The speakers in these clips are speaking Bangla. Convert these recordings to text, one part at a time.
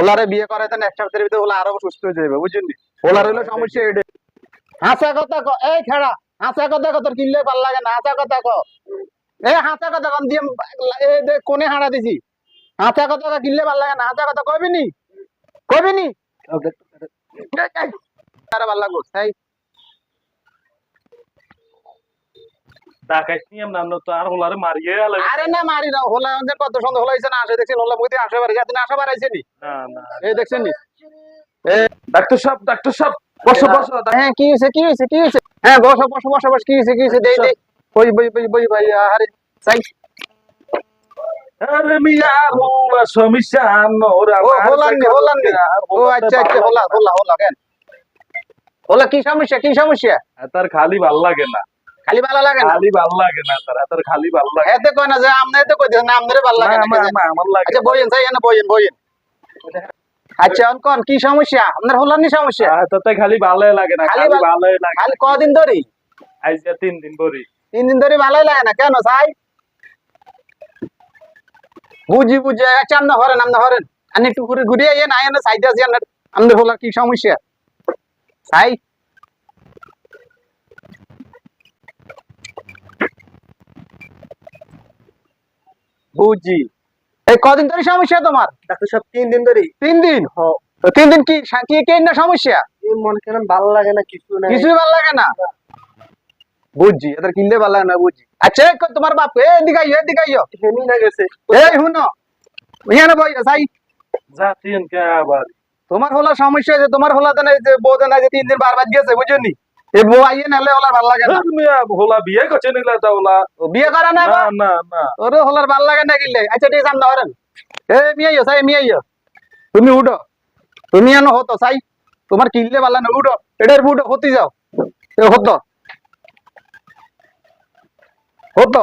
হোলারে বিয়ে করাইতে এক সপ্তাহের ভিতরে ওলা আরও সুস্থ হয়ে যাবে বুঝছেন ওলার হলো সমস্যা এটা হাসা কথা ক এই খেড়া হাসা কথা কত তোর কিনলে ভালো লাগে না হাসা কথা ক। এই হাসা কথা কম দিয়ে কোনে হাঁড়া দিছি। হাসা কথা ক কিনলে ভালো লাগে না হাসা কথা কইবি নি? কইবি নি? আরে ভালো লাগো তাই ডাকাইত নিয়ম নাম তো আর হোলারে মারিয়ে আলে আরে না মারি না হোলা আমাদের কত সুন্দর হোলা না আসে দেখছেন হোলা মুখে আসে বাড়ি যাতে আসা বাড়াইছে নি না। না এই দেখছেন নি? ডাক্তার সাহেব ডাক্তার সাহেব বসো বসো হ্যাঁ কি হয়েছে কি হয়েছে কি হয়েছে হ্যাঁ বসো বসো বসো বসো কি হয়েছে কি হয়েছে দেই দেই। বই বই বই বই ভাই আরে সাই আরে মিয়া হোলা সমস্যা নোরা হোলান নি হোলান নি। ও আচ্ছা আচ্ছা হোলা হোলা হোলা কেন? হোলা কি সমস্যা কি সমস্যা? তার খালি ভালো লাগে না। খালি ভালো লাগে না? খালি ভালো লাগে না তার তার খালি ভালো লাগে। এতে কয় না যে আমনে এতে কই না আমনে ভালো লাগে না, আমার লাগে। আচ্ছা বইয়েন সাই না বইয়েন বইয়েন। আচ্ছা অন কোন কি সমস্যা? আপনার হোলার সমস্যা? তাতে খালি ভালোই লাগে না খালি ভাল- লাগে। খালি কদিন ধরে? আজ যে তিন দিন পরে তিন দিন ধরে ভালোই লাগে না কেন সাই বুঝি বুঝি আচ্ছা আপনি হরেন আপনি হরেন। আমি একটু ঘুরে ইয়ে না এনে সাইডে আছি আপনার আমাদের হলো কি সমস্যা? সাই বুঝি। এই কদিন ধরে সমস্যা তোমার? ডাক্তার সাহেব তিন দিন ধরে তিন দিন? তো তিন দিন কি কি কি না সমস্যা? মনে করেন ভালো লাগে না কিছু না কিছুই ভালো লাগে না? বুঝছি এদের কিনলে ভালো লাগে না বুঝছি আচ্ছা তোমার বাপ এ এদিকে আইও এদিকে আইও। হেমি না গেছে। এই শুনো। ইয়ানে বই সাই যাচ্ছেন কে আবার। তোমার হলা সমস্যা আছে তোমার হলা যে বউ না যে তিন দিন বারবার গেছে বুঝনি? এই বউ আইয়ে নালে হলার ভালো লাগে না। হোলা বিয়ে করছে নিলে তা হোলা? বিয়ে করে না না না না। ওরে হলার ভালো লাগে না আচ্ছা ঠিক আছে এ সাই তুমি উঠো। তুমি এনো হতো সাই তোমার কিনলে ভালো না উঠো। এটার উঠো হতে যাও। এ হতো। হতো।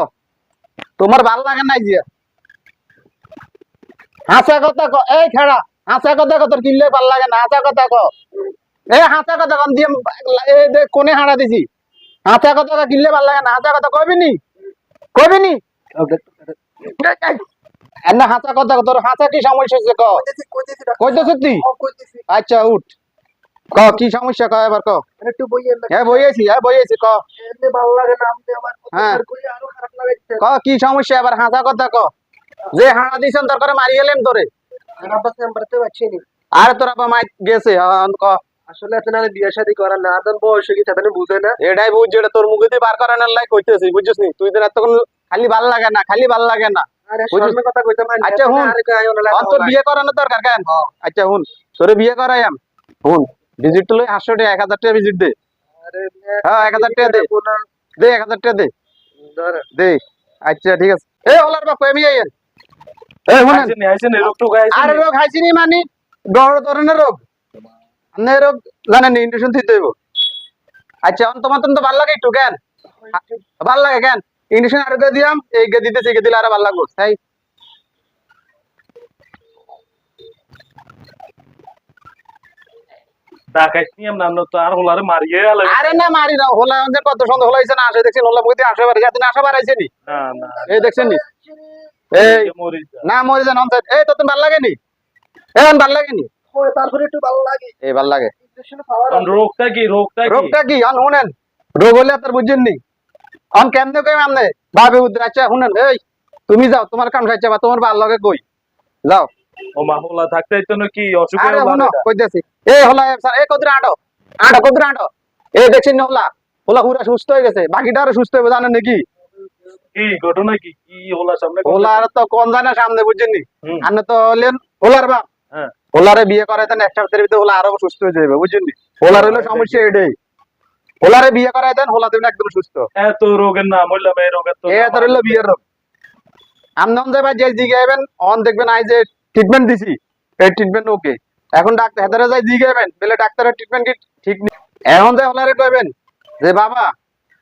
তোমার ভালো লাগে নাই যে। হাসা কথা ক। এই খেড়া হাসা কথা কিনলে ভালো লাগে না হাসা কথা ক। এ হাসা কথা কন দিয়ে এ কোনে হাঁড়া দিছি? হাসা কথা কিনলে ভালো লাগে না হাসা কথা কইবি নি? কইবি নি? এনা হাসা কথা তোর হাসা কি সমস্যা হচ্ছে ক? কইতেছ তুই? আচ্ছা উঠ। ক কি সমস্যা ক এবার ক। একটু না হ্যাঁ বইয়েছি হ্যাঁ বইয়েছি ক। ভালো লাগে না হ্যাঁ। ক কি সমস্যা? এবার হাসা কথা ক। যে হাঁড়া দিছেন তোর করে মারি গেলেন তোরে। আর তোর আবার মাই গেছে ক। আসলে এত না বিয়ে শাদী করার না আদন বয়স হয়ে গেছে বুঝে না। এটাই বুঝ যেটা তোর মুখে দিয়ে বার করানোর লাই কইতেছি বুঝছিস নি তুই তো এতক্ষণ খালি ভালো লাগে না খালি ভালো লাগে না। আচ্ছা, হুন। আরে কই আইও না আর তোর বিয়ে করানো দরকার কেন? আচ্ছা হুন। তোরে বিয়ে করাইয়াম। হুন। ভিজিট তো লই হাসশো টাকা এক হাজার টাকা ভিজিট দে। আরে হ্যাঁ এক হাজার টাকা দে। দে এক হাজার টাকা দে। দে। আচ্ছা ঠিক আছে। এ ওলার বাপ আইয়েন আর রোগ নি মানি? বড় ধরনের রোগ। আপনি রোগ জানেন দিতে হইব। আচ্ছা এখন তোমার তো ভালো লাগে একটু কেন? ভালো লাগে কেন? আর গে দিয়াম এই গে দিতেছি গে দিলে আর ভালো লাগবো তাই? ডাকাইত নিয়ম নাম তো আর হোলারে মারিয়ে আলে। আরে না মারি না হোলা আমাদের কত সুন্দর হোলা হয়েছে না আসে দেখছেন হোলা মুখে আসে বাড়ি যাতে আসা বাড়াইছে নি? না না এই দেখছেন নি? এই মরি যা। না মরে যান এই তো ভালো লাগে নি এ ভালো লাগে নি তারপরে একটু ভালো লাগে। এই ভালো লাগে। রোগটা কি রোগটা রোগটা কি? অন শুনেন। রোগ হলে তার বুঝছেন নি। কেমনে কই আমনে? ভাবে উদ্র আচ্ছা শুনেন। এই তুমি যাও তোমার কাম খাইছে বা তোমার ভালো লাগে কই? যাও। ও মা হোলা থাকতে তো কি অসুখ আরে শুনো কইতেছি। এই হলা এ কদরা আটো। আটো কদরা আটো। এ দেখছেন নি হলা? হলা পুরা সুস্থ হয়ে গেছে। বাকিটা আরও সুস্থ হবে জানেন নাকি কি? ঘটনা কি? কি হোলা সামনে? হোলার তো কোন জানে সামনে বুঝছেন নি। আপনি তো হলেন হোলার বাপ। হ্যাঁ। হোলারে বিয়ে করাইতেন এক সপ্তাহের ভিতরে হোলা আরও সুস্থ হয়ে যাবে বুঝছেন নি? হোলার হলো সমস্যা এটাই। হোলারে বিয়ে করাইতেন হোলা তুমি একদম সুস্থ। এত রোগের নাম হইলাম এই রোগের তো এ তোর হলো বিয়ের রোগ। আমন যাবে যে দিকে আইবেন অন দেখবেন আই যে ট্রিটমেন্ট দিছি এই ট্রিটমেন্ট ওকে এখন ডাক্তার হেদারে যাই দিকে আইবেন বলে ডাক্তারের ট্রিটমেন্ট কি ঠিক নেই। এখন যে হলারে কইবেন যে বাবা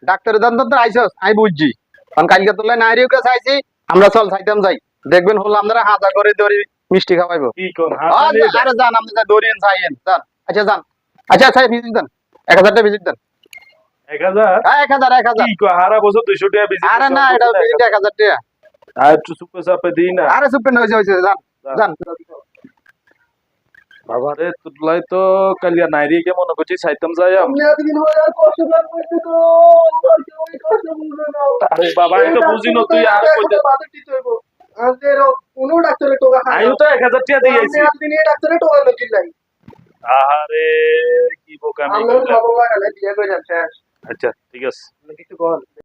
ডাক্তারের দান তো আইছস আমি বুঝছি। কারণ কালকে তোলে নাইরিও কাছে আইছি আমরা চল চাইতাম যাই। দেখবেন হলো আমরা হাজা করে দড়ি মিষ্টি খাওয়াইবো। কি কোন আরে হাসানি আরে যান আপনি যান দড়িয়েন যান। আচ্ছা যান। আচ্ছা আচ্ছা ভিজিট দেন। এক হাজার টাকা ভিজিট দেন। এক হাজার? হ্যাঁ এক হাজার এক হাজার। হারা বছর দুইশো টাকা বেশি আরে না এটা ভিজিট এক হাজার টাকা। আর একটু সুপে সাপে দিই না। আরে সুপেন হয়েছে হয়েছে যান যান। বাবা রে তুলাই তো কালিয়া নাইরি কে মনে করছি? সাইতাম যাই না বাবা এই তো বুঝি তুই আর কইতে হইব কোনো ডাক্তারে টোকা খায় আয়ু তো এক হাজার টাকা দিয়ে আপনি এতদিন ডাক্তারে টোকা নকিল নাই। আহারে কি বোকামি যাচ্ছে আচ্ছা ঠিক আছে। কিছু কর